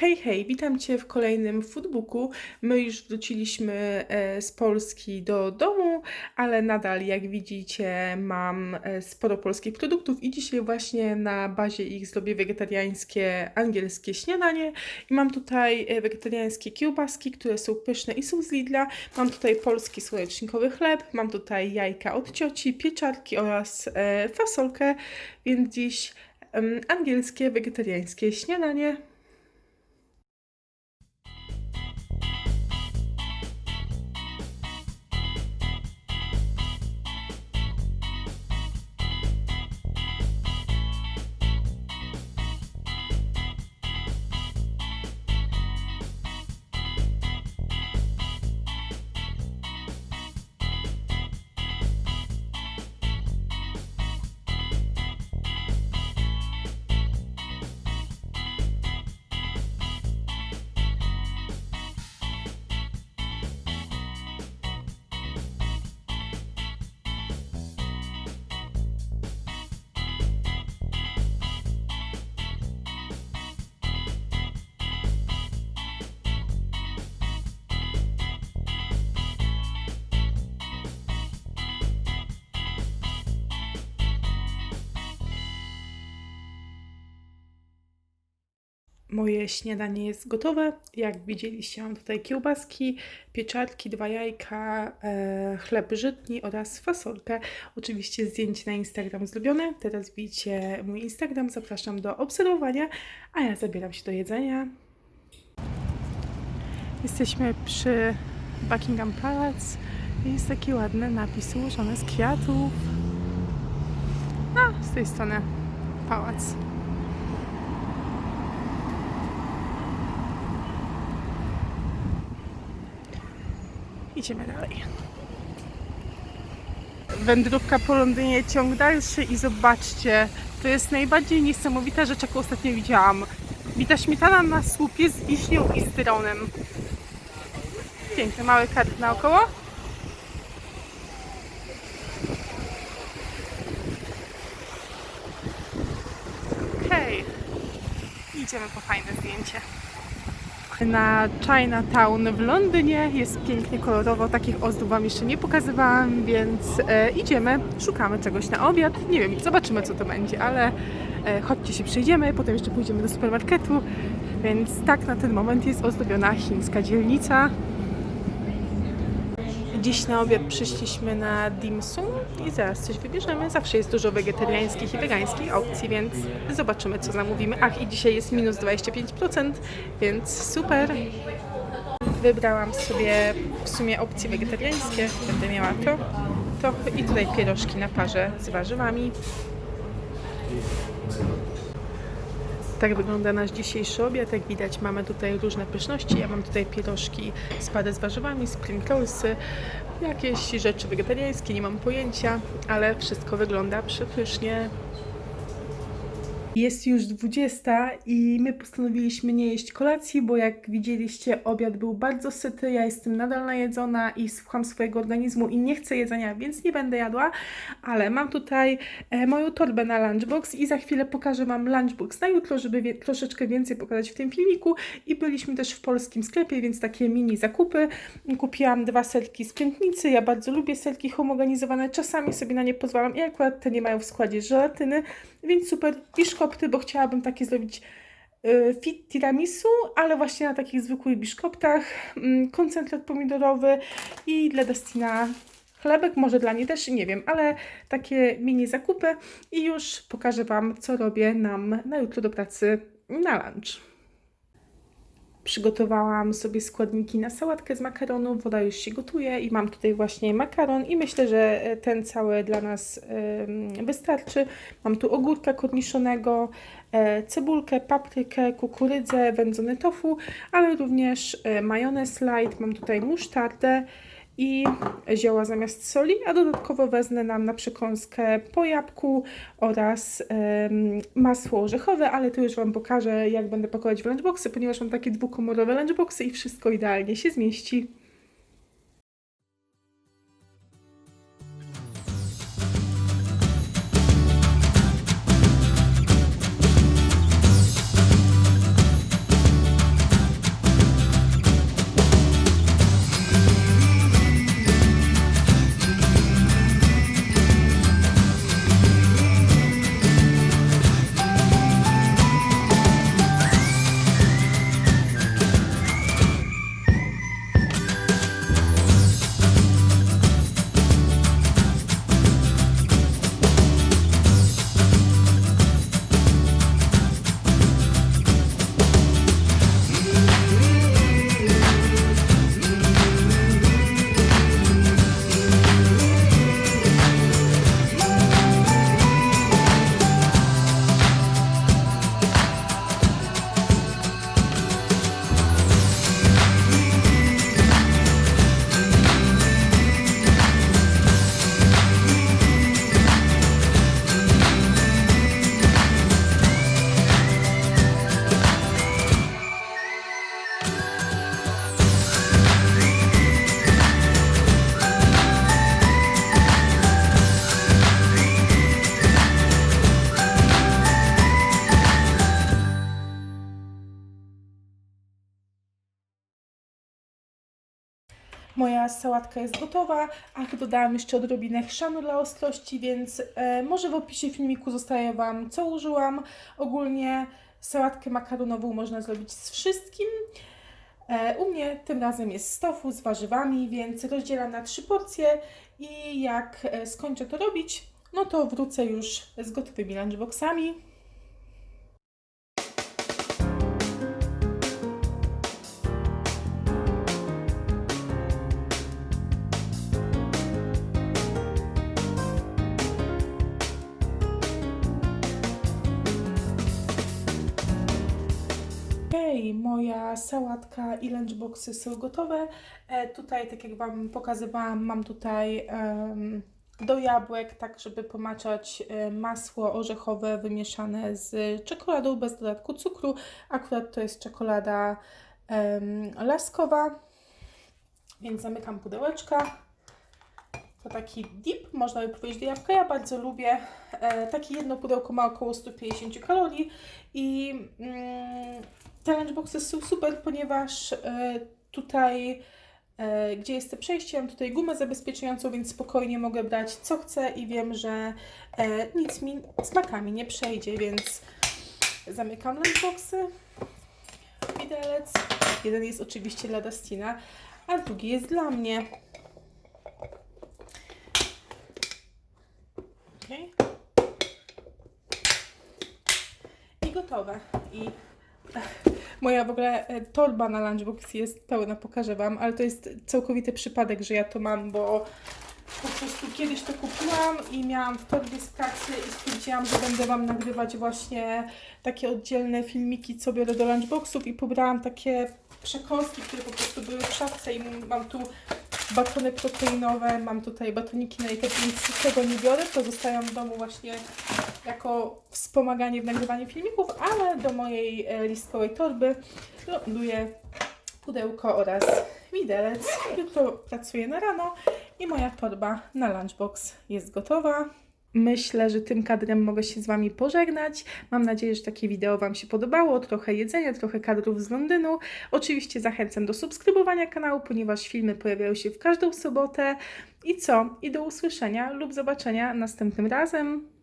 Hej, hej, witam Cię w kolejnym foodbooku. My już wróciliśmy e, z Polski do domu, ale nadal, jak widzicie, mam e, sporo polskich produktów i dzisiaj właśnie na bazie ich zrobię wegetariańskie angielskie śniadanie. I mam tutaj e, wegetariańskie kiełbaski, które są pyszne i są z Lidla. Mam tutaj polski słonecznikowy chleb, mam tutaj jajka od cioci, pieczarki oraz fasolkę, więc dziś angielskie wegetariańskie śniadanie. Moje śniadanie jest gotowe. Jak widzieliście, mam tutaj kiełbaski, pieczarki, dwa jajka, e, chleb żytni oraz fasolkę. Oczywiście zdjęcie na Instagram zrobione. Teraz widzicie mój Instagram. Zapraszam do obserwowania, a ja zabieram się do jedzenia. Jesteśmy przy Buckingham Palace. Jest taki ładny napis ułożony z kwiatów. A z tej strony pałac. Idziemy dalej. Wędrówka po Londynie, ciąg dalszy i zobaczcie, to jest najbardziej niesamowita rzecz, jaką ostatnio widziałam. Bita śmietana na słupie z wiśnią i z dyronem. Piękny mały kart naokoło. Okej, idziemy po fajne zdjęcie. Na Chinatown w Londynie jest pięknie kolorowo, takich ozdób Wam jeszcze nie pokazywałam, więc e, idziemy, szukamy czegoś na obiad. Nie wiem, zobaczymy co to będzie, ale e, chodźcie się przyjdziemy, potem jeszcze pójdziemy do supermarketu, więc tak na ten moment jest ozdobiona chińska dzielnica. Dziś na obiad przyszliśmy na dim sum i zaraz coś wybierzemy. Zawsze jest dużo wegetariańskich i wegańskich opcji, więc zobaczymy co zamówimy. Ach, i dzisiaj jest minus 25%, więc super. Wybrałam sobie w sumie opcje wegetariańskie. Będę miała to, to i tutaj pierożki na parze z warzywami. Tak wygląda nasz dzisiejszy obiad. Jak widać mamy tutaj różne pyszności. Ja mam tutaj pierożki z parę z warzywami, spring rollsy, jakieś rzeczy wegetariańskie, nie mam pojęcia, ale wszystko wygląda przepysznie. Jest już 20 i my postanowiliśmy nie jeść kolacji, bo jak widzieliście, obiad był bardzo syty. Ja jestem nadal najedzona i słucham swojego organizmu i nie chcę jedzenia, więc nie będę jadła. Ale mam tutaj e, moją torbę na lunchbox i za chwilę pokażę Wam lunchbox na jutro, żeby wie, troszeczkę więcej pokazać w tym filmiku. I byliśmy też w polskim sklepie, więc takie mini zakupy. Kupiłam dwa serki z piętnicy. Ja bardzo lubię serki homogenizowane. Czasami sobie na nie pozwalam i akurat te nie mają w składzie żelatyny, więc super. I szkopty, bo chciałabym takie zrobić y, fit tiramisu, ale właśnie na takich zwykłych biszkoptach. Mm, Koncentrat pomidorowy i dla Destina chlebek, może dla niej też, nie wiem, ale takie mini zakupy i już pokażę Wam, co robię nam na jutro do pracy na lunch. Przygotowałam sobie składniki na sałatkę z makaronu, woda już się gotuje i mam tutaj właśnie makaron i myślę, że e, ten cały dla nas wystarczy. Mam tu ogórka korniszonego, e, cebulkę, paprykę, kukurydzę, wędzony tofu, ale również e, majonez light, mam tutaj musztardę i zioła zamiast soli, a dodatkowo wezmę nam na przekąskę po jabłku oraz em, masło orzechowe, ale to już Wam pokażę, jak będę pakować w lunchboxy, ponieważ mam takie dwukomorowe lunchboxy i wszystko idealnie się zmieści. Moja sałatka jest gotowa, a dodałam jeszcze odrobinę chrzanu dla ostrości, więc e, może w opisie filmiku zostaje Wam, co użyłam. Ogólnie sałatkę makaronową można zrobić z wszystkim. E, u mnie tym razem jest z tofu z warzywami, więc rozdzielam na trzy porcje i jak e, skończę to robić, no to wrócę już z gotowymi lunchboxami. Moja sałatka i lunchboxy są gotowe. E, tutaj, tak jak Wam pokazywałam, mam tutaj do jabłek, tak żeby pomaczać e, masło orzechowe wymieszane z czekoladą bez dodatku cukru. Akurat to jest czekolada laskowa, więc zamykam pudełeczka. To taki dip, można by powiedzieć, do jabłka. Ja bardzo lubię. E, takie jedno pudełko ma około 150 kalorii i mm, te lunchboxy są super, ponieważ e, tutaj, e, gdzie jest to przejście, mam tutaj gumę zabezpieczającą, więc spokojnie mogę brać co chcę i wiem, że e, nic mi smakami nie przejdzie, więc zamykam lunchboxy. Widelec. Jeden jest oczywiście dla Dustina, a drugi jest dla mnie. Okej. I gotowe. I Moja w ogóle e, torba na lunchbox jest pełna, pokażę Wam, ale to jest całkowity przypadek, że ja to mam, bo po prostu kiedyś to kupiłam i miałam w torbie z pracy i stwierdziłam, że będę Wam nagrywać właśnie takie oddzielne filmiki, co biorę do lunchboxów i pobrałam takie przekąski, które po prostu były w szafce i mam tu batony proteinowe, mam tutaj batoniki na jajka, więc tego nie biorę, to zostają w domu właśnie jako wspomaganie w nagrywaniu filmików, ale do mojej e, listkowej torby ląduje pudełko oraz widelec. Jutro pracuję na rano i moja torba na lunchbox jest gotowa. Myślę, że tym kadrem mogę się z Wami pożegnać. Mam nadzieję, że takie wideo Wam się podobało. Trochę jedzenia, trochę kadrów z Londynu. Oczywiście zachęcam do subskrybowania kanału, ponieważ filmy pojawiają się w każdą sobotę. I co? I do usłyszenia lub zobaczenia następnym razem.